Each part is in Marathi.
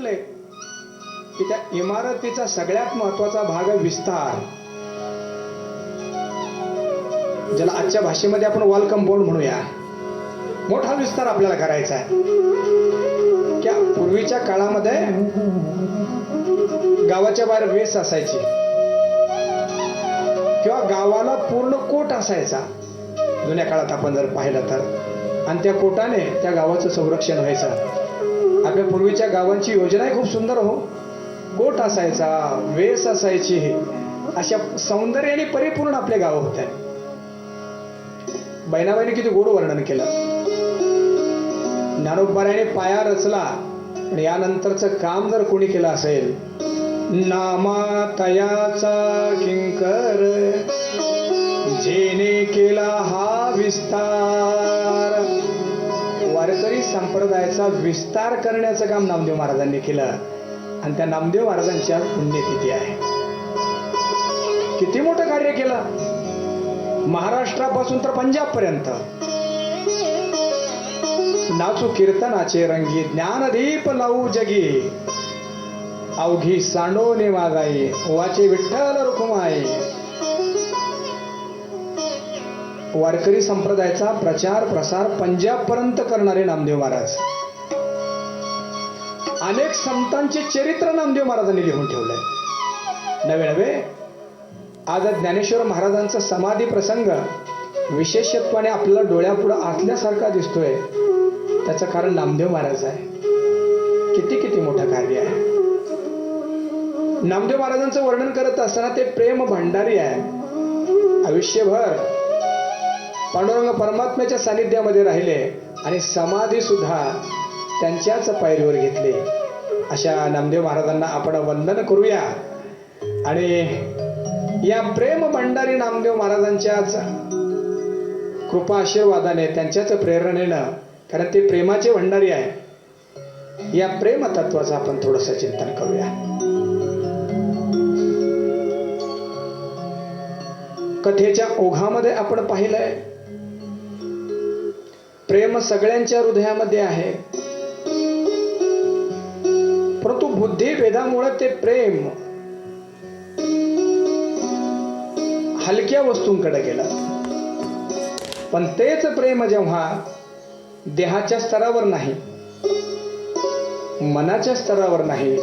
म्हटले की त्या इमारतीचा सगळ्यात महत्त्वाचा भाग आहे विस्तार. ज्याला आजच्या भाषेमध्ये आपण वॉल कंपाऊंड म्हणूया. मोठा विस्तार आपल्याला करायचा आहे. क्या पूर्वीच्या काळामध्ये गावाच्या बाहेर वेस असायची. किंवा गावाला पूर्ण कोट असायचा. जुन्या काळात आपण जर पाहिलं तर. आणि त्या कोटाने त्या गावाचं संरक्षण व्हायचं. आपल्या पूर्वीच्या गावांची योजनाही खूप सुंदर हो. गोट असायचा वेस असायची अशा सौंदर्याने परिपूर्ण आपले गाव होते बहिणाबाईने किती गोड वर्णन केलं. ज्ञानोबाऱ्याने पाया रचला आणि यानंतरचं काम जर कोणी केलं असेल नामा तयाचा किंकर जेने केला हा विस्तार. वारकरी संप्रदायाचा विस्तार करण्याचं काम नामदेव महाराजांनी केलं. आणि त्या नामदेव महाराजांच्या पुण्यतिथी आहे. किती मोठं कार्य केलं? महाराष्ट्रापासून तर पंजाब पर्यंत नाचू कीर्तनाचे रंगी ज्ञानदीप लावू जगी. अवघी सांडोने वागाई वाचे विठ्ठल रुक्माई वारकरी संप्रदायाचा प्रचार प्रसार पंजाब पर्यंत करणारे नामदेव महाराज. अनेक संतांचे चरित्र नामदेव महाराजांनी लिहून ठेवलंय. नवे नवे आज ज्ञानेश्वर महाराजांचा समाधी प्रसंग विशेषत्वाने आपल्याला डोळ्यापुढं आतल्यासारखा दिसतोय. त्याचं कारण नामदेव महाराज आहे. किती किती मोठं कार्य आहे. नामदेव महाराजांचं वर्णन करत असताना ते प्रेम भंडारी आहे. आयुष्यभर पांडुरंग परमात्म्याच्या सानिध्यामध्ये राहिले आणि समाधी सुद्धा त्यांच्याच पायरीवर घेतली. अशा नामदेव महाराजांना आपण वंदन करूया. आणि या प्रेम भंडारी नामदेव महाराजांच्याच कृपा आशीर्वादाने त्यांच्याच प्रेरणेनं कारण ते प्रेमाचे भंडारी आहे या प्रेम तत्वाचं आपण थोडस चिंतन करूया. कथेच्या ओघामध्ये आपण पाहिलंय प्रेम सगळ्यांच्या हृदयामध्ये आहे. परंतु बुद्धी भेदामुळे ते प्रेम हलक्या वस्तूंकडे गेलं. पण तेच प्रेम जेव्हा देहाच्या स्तरावर नाही मनाच्या स्तरावर नाही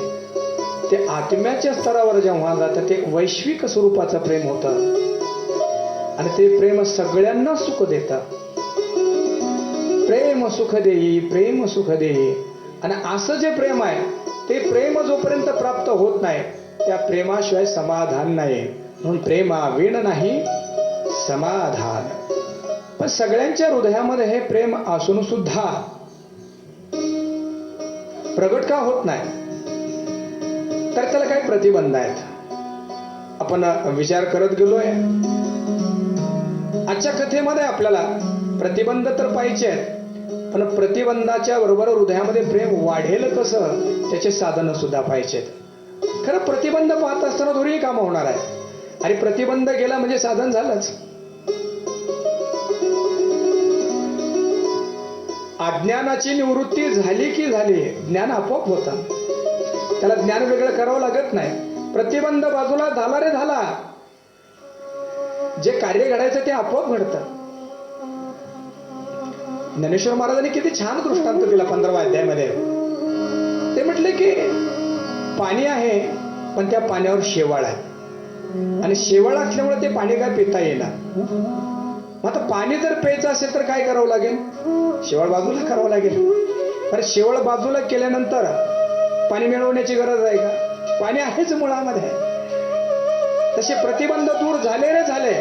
ते आत्म्याच्या स्तरावर जेव्हा जातं ते वैश्विक स्वरूपाचं प्रेम होतं. आणि ते प्रेम सगळ्यांना सुख देतं. प्रेम सुख देई प्रेम सुख देई आणि असं जे प्रेम आहे ते प्रेम जोपर्यंत प्राप्त होत नाही त्या प्रेमाशिवाय समाधान नाही. म्हणून प्रेमा विण नाही समाधान. पण सगळ्यांच्या हृदयामध्ये हे प्रेम असून सुद्धा प्रगट का होत नाही? तर त्याला काही प्रतिबंध आहेत. आपण विचार करत गेलोय. आजच्या कथेमध्ये आपल्याला प्रतिबंध तर पाहिजे आहेत पण प्रतिबंधाच्या बरोबर हृदयामध्ये प्रेम वाढेल कसं त्याचे साधनं सुद्धा पाहिजेत. खरं प्रतिबंध पाहत असताना दोन्ही कामं होणार आहे आणि प्रतिबंध गेला म्हणजे साधन झालंच. अज्ञानाची निवृत्ती झाली की झाली ज्ञान आपोआप होतं. त्याला ज्ञान वेगळं करावं लागत नाही. प्रतिबंध बाजूला झाला रे झाला. जे कार्य घडायचं ते आपोआप घडतं. ज्ञानेश्वर महाराजांनी किती छान दृष्टांत दिला पंधरावा अध्यायामध्ये. ते म्हटले की पाणी आहे पण त्या पाण्यावर शेवाळ आहे. आणि शेवाळ असल्यामुळे ते पाणी काय पिता येणार मग आता पाणी जर प्यायचं असेल तर काय करावं लागेल? शेवाळ बाजूला करावं लागेल. तर शेवाळ बाजूला केल्यानंतर पाणी मिळवण्याची गरज आहे का? पाणी आहेच मुळामध्ये. तसे प्रतिबंध दूर झाले रे झाले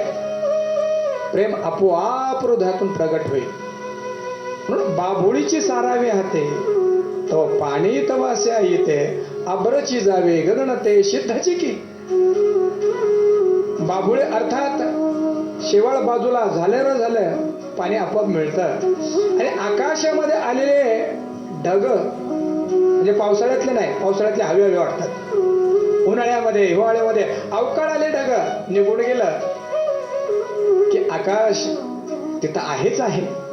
प्रेम आपोआप हृदयातून प्रगट होईल. बाभोळीची सारावे हाते. तो पाणी तवास्या येते अब्रची जावे गगनते सिद्धाची की. बाभुळे अर्थात शेवाळ बाजूला झालं र झालं पाणी आपोआप मिळतं. आणि आकाशामध्ये आलेले ढग म्हणजे पावसाळ्यातले नाही पावसाळ्यातले हवे हवे वाटतात उन्हाळ्यामध्ये हिवाळ्यामध्ये अवकाळ आले ढग निघून गेलं. की आकाश तिथं आहेच आहे.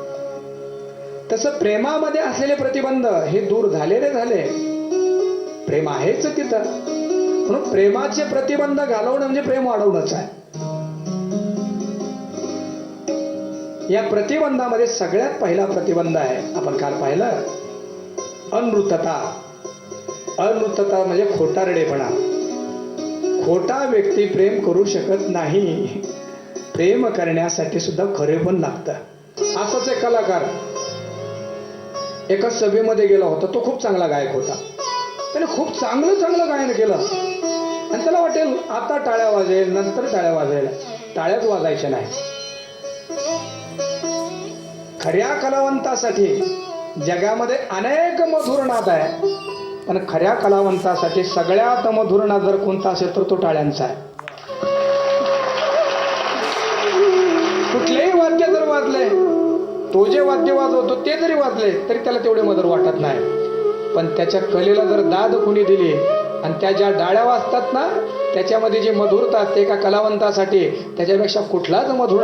तसं प्रेमामध्ये असलेले प्रतिबंध हे दूर झालेले झाले. प्रेम आहेच तिथं. म्हणून प्रेमाचे प्रतिबंध घालवणं म्हणजे प्रेम वाढवणंच आहे. या प्रतिबंधामध्ये सगळ्यात पहिला प्रतिबंध आहे. आपण काल पाहिलं? अनृतता. अनृतता म्हणजे खोटारडेपणा. खोटा व्यक्ती प्रेम करू शकत नाही. प्रेम करण्यासाठी सुद्धा खरे पण लागतं. असंच एक कलाकार एका सभेमध्ये गेला होता. तो खूप चांगला गायक होता. त्याने खूप चांगलं चांगलं गायन केलं. आणि त्याला वाटेल आता टाळ्या वाजेल नंतर टाळ्या वाजेल. टाळ्याच वाजायच्या नाही खऱ्या कलावंतासाठी जगामध्ये अनेक मधुर नाद आहे पण खऱ्या कलावंतासाठी सगळ्यात मधुर नाद जर कोणता असेल तर तो टाळ्यांचा आहे. कुठलेही वाद्य जर वाजले तो जे वाद्य वाजवतो ते जरी वाजले तरी त्याला तेवढे मधुर वाटत नाही. पण त्याच्या कलेला जर दाद कुणी दिली आणि त्या ज्या डाळ्या वाजतात ना त्याच्यामध्ये जी मधुरता असते एका कलावंतासाठी त्याच्यापेक्षा कुठलाच मधुर